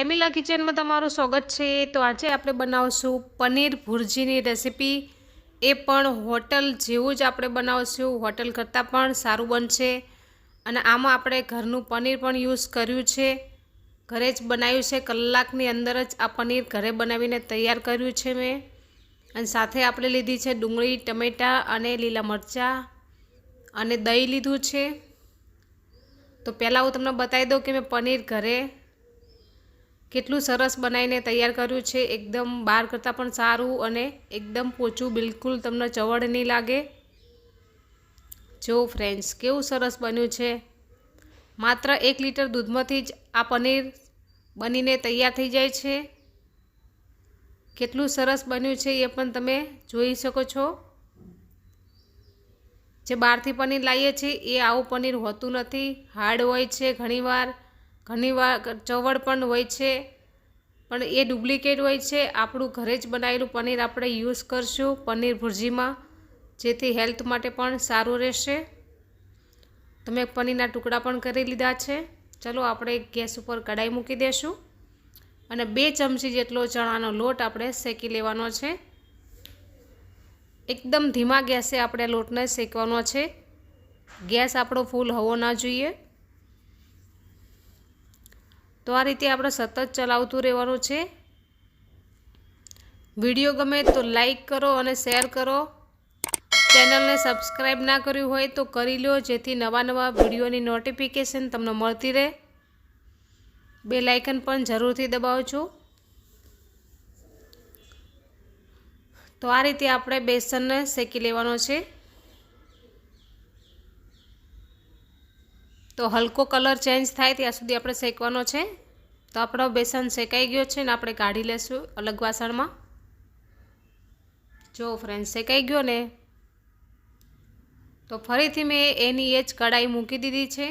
પ્રેમિલા કિચનમાં તમારું સ્વાગત છે. તો આજે આપણે બનાવશું પનીર ભુરજીની રેસીપી. એ પણ હોટલ જેવું જ આપણે બનાવશું. હોટલ કરતાં પણ સારું બનશે. અને આમાં આપણે ઘરનું પનીર પણ યુઝ કર્યું છે. ઘરે જ બનાવ્યું છે. કલાકની અંદર જ આ પનીર ઘરે બનાવીને તૈયાર કર્યું છે મેં. અને સાથે આપણે લીધી છે ડુંગળી, ટમેટાં અને લીલા મરચાં અને દહીં લીધું છે. તો પહેલાં હું તમને બતાવી દઉં કે મેં પનીર ઘરે કેટલું સરસ બનાવીને તૈયાર કર્યું છે. એકદમ બહાર કરતાં પણ સારું અને એકદમ પોચું, બિલકુલ તમને ચવડ નહીં લાગે. જો ફ્રેન્ડ્સ કેવું સરસ બન્યું છે. માત્ર એક લીટર દૂધમાંથી જ આ પનીર બનીને તૈયાર થઈ જાય છે. કેટલું સરસ બન્યું છે એ પણ તમે જોઈ શકો છો. જે બહારથી પનીર લાવીએ છીએ એ આવું પનીર હોતું નથી. હાર્ડ હોય છે ઘણીવાર. ઘણીવાર ચવડ પણ હોય છે, પણ એ ડુપ્લિકેટ હોય છે. આપણું ઘરે જ બનાવેલું પનીર આપણે યુઝ કરશું પનીર ભુરજીમાં. જેથી હેલ્થ માટે પણ સારું રહેશે. તમે પનીરના ટુકડા પણ કરી લીધા છે. ચલો આપણે ગેસ ઉપર કઢાઈ મૂકી દઈશું અને બે ચમચી જેટલો ચણાનો લોટ આપણે શેકી લેવાનો છે. એકદમ ધીમા ગેસે આપણે લોટને શેકવાનો છે. ગેસ આપણો ફૂલ હોવો ના જોઈએ. તો આ રીતે આપણે સતત ચલાવતું રહેવાનું છે. વીડિયો ગમે તો લાઈક કરો અને શેર કરો. ચેનલને સબસ્ક્રાઈબ ના કર્યું હોય તો કરી લો, જેથી નવા નવા વિડીયોની નોટિફિકેશન તમને મળતી રહે. બે લાઇકન પણ જરૂરથી દબાવજો. તો આ રીતે આપણે બેસનને શેકી લેવાનો છે. તો હલકો કલર ચેન્જ થાય ત્યાં સુધી આપણે શેકવાનો છે. તો આપણો બેસન શેકાઈ ગયો છે ને આપણે કાઢી લેશું અલગ વાસણમાં. જો ફ્રેન્ડ શેકાઈ ગયો ને, તો ફરીથી મેં એની એ જ કઢાઈ મૂકી દીધી છે.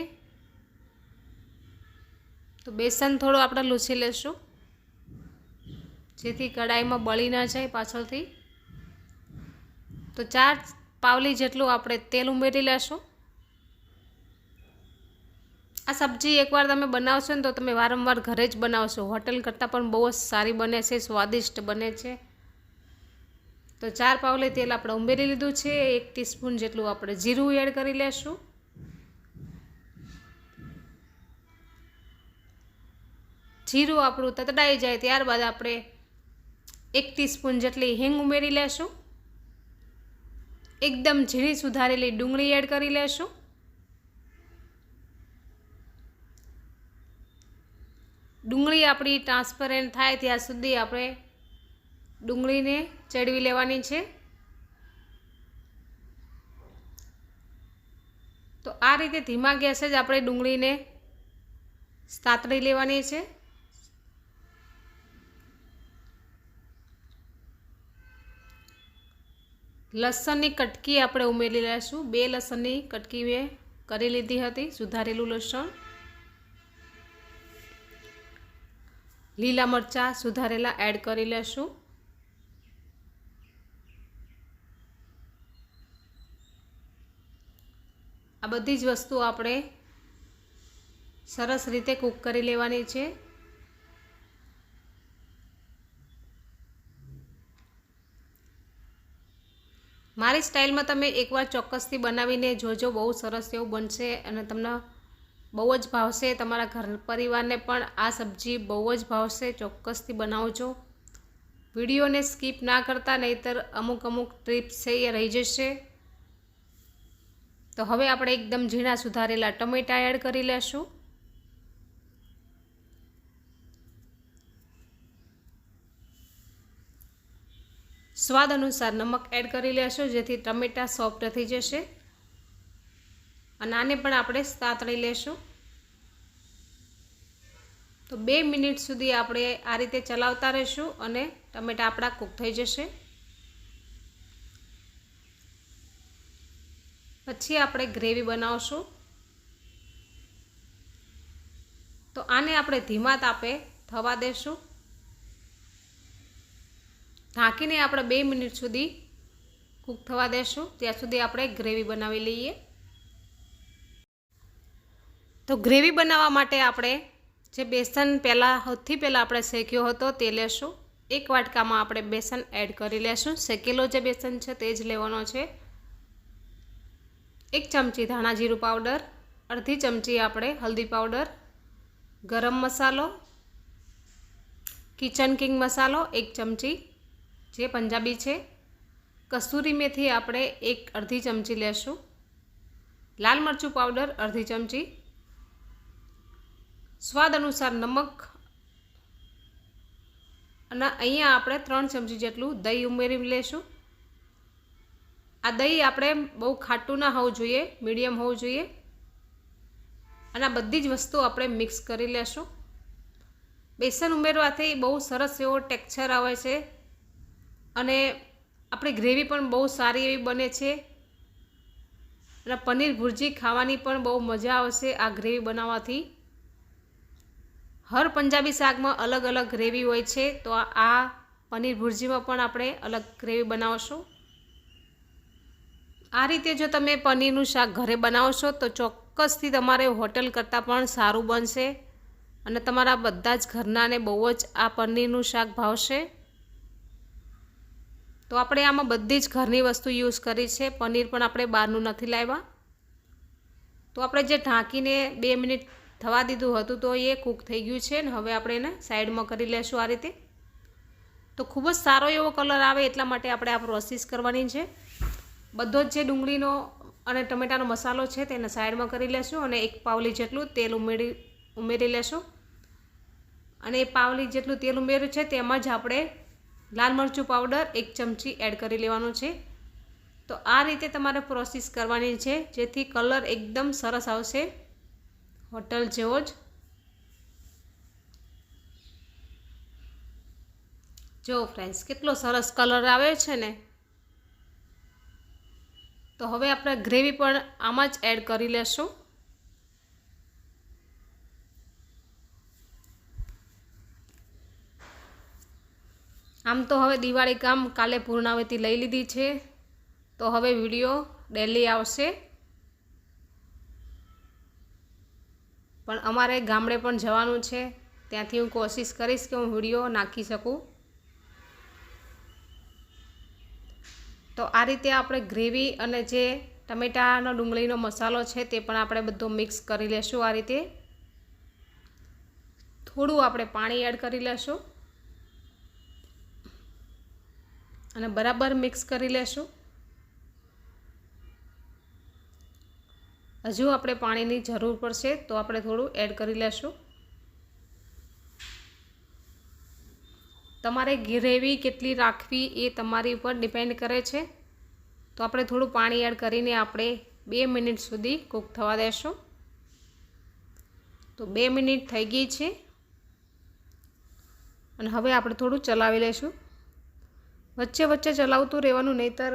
તો બેસન થોડું આપણે લૂછી લેશું. જેથી કઢાઈમાં બળી ના જાય પાછળથી. તો ચાર પાવલી જેટલું આપણે તેલ ઉમેરી લેશું. આ સબ્જી એકવાર તમે બનાવશો ને તો તમે વારંવાર ઘરે જ બનાવશો. હોટલ કરતાં પણ બહુ જ સારી બને છે, સ્વાદિષ્ટ બને છે. તો ચાર પાવલી તેલ આપણે ઉમેરી લીધું છે. એક ટીસ્પૂન જેટલું આપણે જીરું એડ કરી લેશું. જીરું આપણું તતડાઈ જાય ત્યારબાદ આપણે એક ટીસ્પૂન જેટલી હિંગ ઉમેરી લેશું. એકદમ ઝીણી સુધારેલી ડુંગળી એડ કરી લેશું. ડુંગળી આપણી ટ્રાન્સપરન્ટ થાય ત્યાં સુધી આપણે ડુંગળીને ચડવી લેવાની છે. તો આ રીતે ધીમા ગેસે જ આપણે ડુંગળીને સાતળી લેવાની છે. લસણની કટકી આપણે ઉમેરી લઈશું. બે લસણની કટકી મેં કરી લીધી હતી, સુધારેલું લસણ. લીલા મરચાં સુધારેલા એડ કરી લેશું. આ બધી જ વસ્તુ આપણે સરસ રીતે કૂક કરી લેવાની છે. મારી સ્ટાઇલમાં તમે એકવાર ચોક્કસથી બનાવીને જોજો, બહુ સરસ એવું બનશે અને તમને બહુ જ ભાવશે. તમારા ઘર પરિવારને પણ આ સબ્જી બહુ જ ભાવશે. ચોક્કસથી બનાવજો. વિડીયોને સ્કીપ ના કરતા, નહીંતર અમુક અમુક ટ્રીપ્સ છે એ રહી જશે. તો હવે આપણે એકદમ ઝીણા સુધારેલા ટમેટાં એડ કરી લેશું. સ્વાદ અનુસાર નમક એડ કરી લેશું, જેથી ટમેટાં સોફ્ટ થઈ જશે. અને આને પણ આપણે સાતળી લેશું. તો બે મિનિટ સુધી આપણે આ રીતે ચલાવતા રહીશું અને ટમેટા આપણા કૂક થઈ જશે. પછી આપણે ગ્રેવી બનાવશું. તો આને આપણે ધીમા તાપે થવા દેશું. ઢાંકીને આપણે બે મિનિટ સુધી કૂક થવા દેશું. ત્યાં સુધી આપણે ગ્રેવી બનાવી લઈએ. તો ગ્રેવી બનાવવા માટે આપણે જે બેસન પહેલાં સૌથી પહેલાં આપણે શેક્યો હતો તે લેશું. એક વાટકામાં આપણે બેસન એડ કરી લેશું. શેકેલો જે બેસન છે તે જ લેવાનો છે. એક ચમચી ધાણા જીરું પાવડર, અડધી ચમચી આપણે હલ્દી પાવડર, ગરમ મસાલો, કિચન કિંગ મસાલો, એક ચમચી જે પંજાબી છે. કસ્તુરી મેથી આપણે એક અડધી ચમચી લેશું. લાલ મરચું પાવડર, અડધી ચમચી સ્વાદ અનુસાર નમક અને અહીંયા આપણે ત્રણ ચમચી જેટલું દહીં ઉમેરી લેશું. આ દહીં આપણે બહુ ખાટું ના હોવું જોઈએ, મીડિયમ હોવું જોઈએ. અને આ બધી જ વસ્તુ આપણે મિક્સ કરી લેશું. બેસન ઉમેરવાથી બહુ સરસ એવો ટેક્સચર આવે છે અને આપણી ગ્રેવી પણ બહુ સારી એવી બને છે. અને પનીર ભુરજી ખાવાની પણ બહુ મજા આવશે આ ગ્રેવી બનાવવાથી. હર પંજાબી શાકમાં અલગ અલગ ગ્રેવી હોય છે, તો આ પનીર ભુરજીમાં પણ આપણે અલગ ગ્રેવી બનાવશું. આ રીતે જો તમે પનીરનું શાક ઘરે બનાવશો, તો ચોક્કસથી તમારે હોટલ કરતાં પણ સારું બનશે અને તમારા બધા જ ઘરનાને બહુ જ આ પનીરનું શાક ભાવશે. તો આપણે આમાં બધી જ ઘરની વસ્તુ યુઝ કરી છે, પનીર પણ આપણે બહારનું નથી લાવ્યા. તો આપણે જે ઢાંકીને બે મિનિટ થવા દીધું હતું તો એ કૂક થઈ ગયું છે ને હવે આપણે એને સાઈડમાં કરી લેશું આ રીતે. તો ખૂબ જ સારો એવો કલર આવે એટલા માટે આપણે આ પ્રોસેસ કરવાની છે. બધો જ જે ડુંગળીનો અને ટમેટાનો મસાલો છે તેને સાઈડમાં કરી લેશું અને એક પાવલી જેટલું તેલ ઉમેરી ઉમેરી લેશું. અને એ પાવલી જેટલું તેલ ઉમેર્યું છે તેમાં જ આપણે લાલ મરચું પાવડર એક ચમચી એડ કરી લેવાનું છે. તો આ રીતે તમારે પ્રોસેસ કરવાની છે જેથી કલર એકદમ સરસ આવશે. હોટલ જેવો જ. જો ફ્રેન્ડ્સ કેટલો સરસ કલર આવે છે ને. તો હવે આપણે ગ્રેવી પણ આમાં જ એડ કરી લેશું. આમ તો હવે દિવાળી કામ કાલે પૂર્ણાવતી લઈ લીધી છે. તો હવે વીડિયો ડેલી આવશે. પણ અમારે ગામડે પણ જવાનું છે. ત્યાંથી હું કોશિશ કરીશ કે હું વીડિયો નાખી શકું. તો આ રીતે આપણે ગ્રેવી અને જે ટમેટાનો ડુંગળીનો મસાલો છે તે પણ આપણે બધો મિક્સ કરી લેશું આ રીતે. થોડું આપણે પાણી એડ કરી લેશું. અને બરાબર મિક્સ કરી લેશું. હજુ આપણે પાણીની જરૂર પડશે તો આપણે થોડું એડ કરી લેશું. તમારે ગ્રેવી કેટલી રાખવી એ તમારી ઉપર ડિપેન્ડ કરે છે. તો આપણે થોડું પાણી એડ કરીને આપણે બે મિનિટ સુધી કૂક થવા દેશું. તો બે મિનિટ થઈ ગઈ છે. અને હવે આપણે થોડું ચલાવી લઈશું વચ્ચે વચ્ચે ચલાવતું રહેવાનું, નહીંતર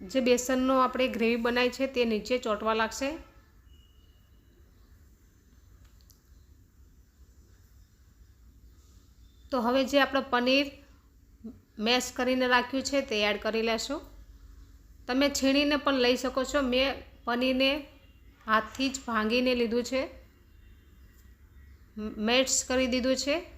જે બેસનનો આપણે ગ્રેવી બનાવી છે તે નીચે ચોંટવા લાગશે. તો હવે જે આપણે પનીર મેશ કરીને રાખ્યું છે તે એડ કરી લેશું. તમે છીણીને પણ લઈ શકો છો. મેં પનીરને હાથથી જ ભાંગીને લીધું છે. મેટ્સ કરી દીધું છે.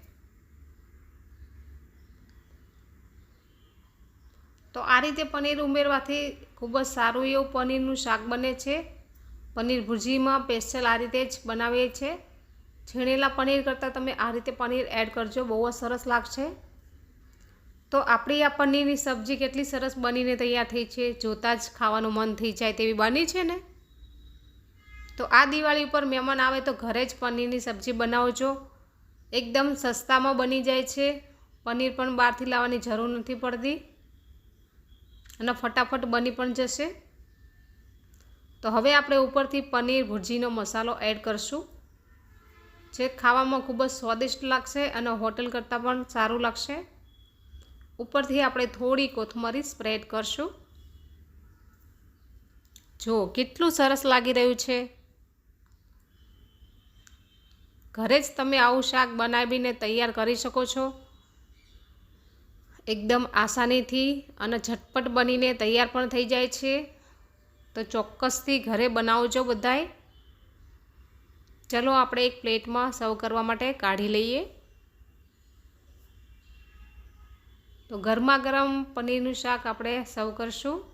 તો આ રીતે પનીર ઉમેરવાથી ખૂબ જ સારું એવું પનીરનું શાક બને છે. પનીર ભુજીમાં સ્પેશિયલ આ રીતે જ બનાવીએ છીએ. છીણેલા પનીર કરતાં તમે આ રીતે પનીર એડ કરજો, બહુ જ સરસ લાગશે. તો આપણી આ પનીરની સબ્જી કેટલી સરસ બનીને તૈયાર થઈ છે, જોતાં જ ખાવાનું મન થઈ જાય તેવી બની છે ને? તો આ દિવાળી ઉપર મહેમાન આવે તો ઘરે જ પનીરની સબ્જી બનાવજો. એકદમ સસ્તામાં બની જાય છે. પનીર પણ બહારથી લાવવાની જરૂર નથી પડતી. અને ફટાફટ બની પણ જશે. તો હવે આપણે ઉપરથી પનીર ભુરજીનો મસાલો એડ કરશું. જે ખાવામાં ખૂબ જ સ્વાદિષ્ટ લાગશે અને હોટલ કરતાં પણ સારું લાગશે. ઉપરથી આપણે થોડી કોથમરી સ્પ્રેડ કરશું. જો કેટલું સરસ લાગી રહ્યું છે. ઘરે જ તમે આવું શાક બનાવીને તૈયાર કરી શકો છો. એકદમ આસાનીથી અને ઝટપટ બનીને તૈયાર પણ થઈ જાય છે. તો ચોક્કસથી ઘરે બનાવજો બધાય. ચલો આપણે એક પ્લેટમાં સર્વ કરવા માટે કાઢી લઈએ. તો ગરમા ગરમ પનીરનું શાક આપણે સર્વ કરશું.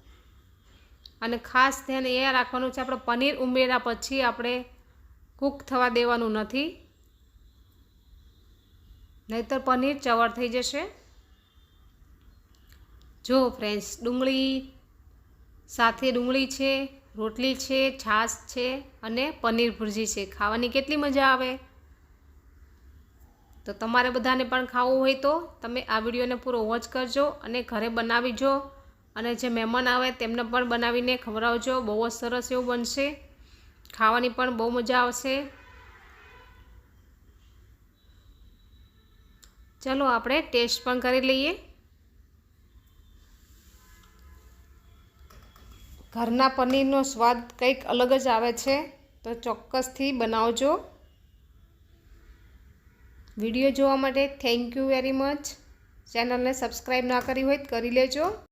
અને ખાસ ધ્યાન એ રાખવાનું છે, આપણે પનીર ઉમેર્યા પછી આપણે કૂક થવા દેવાનું નથી. નહીતર પનીર ચવર થઈ જશે. જો ફ્રેન્ડ્સ ડુંગળી સાથે ડુંગળી છે, રોટલી છે, છાશ છે અને પનીર ભુરજી છે. ખાવાની કેટલી મજા આવે? તો તમારે બધાને પણ ખાવું હોય તો તમે આ વિડીયોને પૂરો વોચ કરજો અને ઘરે બનાવીજો અને જે મહેમાન આવે તેમને પણ બનાવીને ખવડાવજો. બહુ જ સરસ એવું બનશે. ખાવાની પણ બહુ મજા આવશે. ચલો આપણે ટેસ્ટ પણ કરી લઈએ. ઘરના પનીરનો સ્વાદ કંઈક અલગ જ આવે છે, તો ચોક્કસથી બનાવજો. વીડિયો જોવા માટે થેન્ક યુ વેરી મચ ચેનલને સબસ્ક્રાઈબ ના કરી હોય તો કરી લેજો.